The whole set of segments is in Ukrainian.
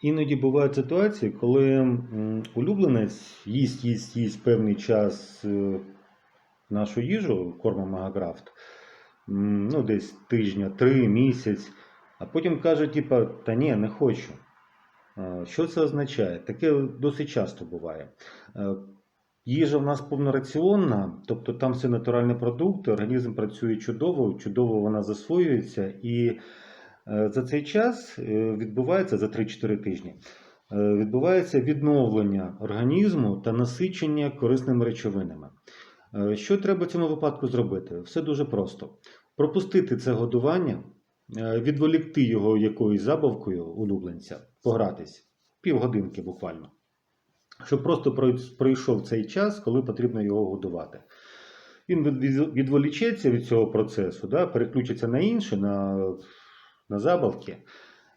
Іноді бувають ситуації, коли улюбленець їсть, їсть, їсть певний час е, нашу їжу, кормом Магакрафт, м, ну десь тижня, три, місяць, а потім каже, типа, та ні, не хочу. Е, Що це означає? Таке досить часто буває. Е, Їжа в нас повнораціонна, тобто там все натуральні продукти, організм працює чудово, чудово вона засвоюється, і за цей час е, відбувається за 3-4 тижні. е, Відбувається відновлення організму та насичення корисними речовинами. Е, Що треба в цьому випадку зробити? Все дуже просто: пропустити це годування, е, відволікти його якоюсь забавкою улюбленця, погратись півгодинки буквально щоб просто пройшов цей час, коли потрібно його годувати. Він від- від- відволічеться від цього процесу, да, переключиться на інше, на, на забавки,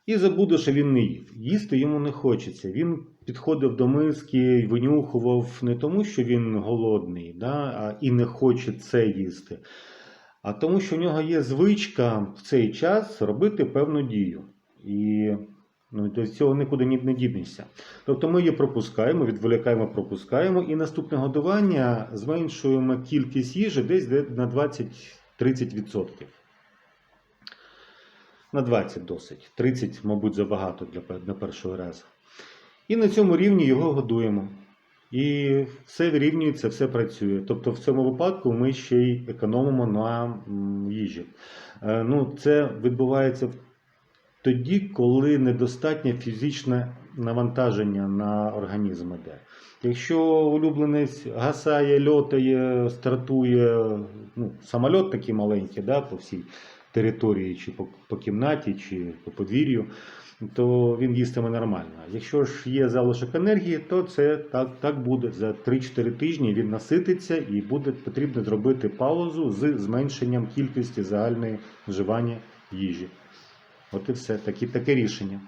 і забуде, що він не їв. Їсти йому не хочеться. Він підходив до миски, винюхував не тому, що він голодний, да, і не хоче це їсти, а тому, що в нього є звичка в цей час робити певну дію. І ну, до цього нікуди не дінешся. Тобто ми її пропускаємо, відволікаємо, пропускаємо, і наступне годування зменшуємо кількість їжі десь на 20-30%. На 20 досить. 30, мабуть, забагато для, для першого разу. І на цьому рівні його годуємо. І все вирівнюється, все працює. Тобто в цьому випадку ми ще й економимо на їжі. Е, Ну, це відбувається тоді, коли недостатнє фізичне навантаження на організм іде. Якщо улюбленець гасає, льотає, стартує, ну, самольот такий маленький, да, по всій території, чи по, по кімнаті, чи по подвір'ю, то він їстиме нормально. Якщо ж є залишок енергії, то це так, так буде. За 3-4 тижні він насититься і буде потрібно зробити паузу з зменшенням кількості загальної вживання їжі. От і все, такі, таке рішення.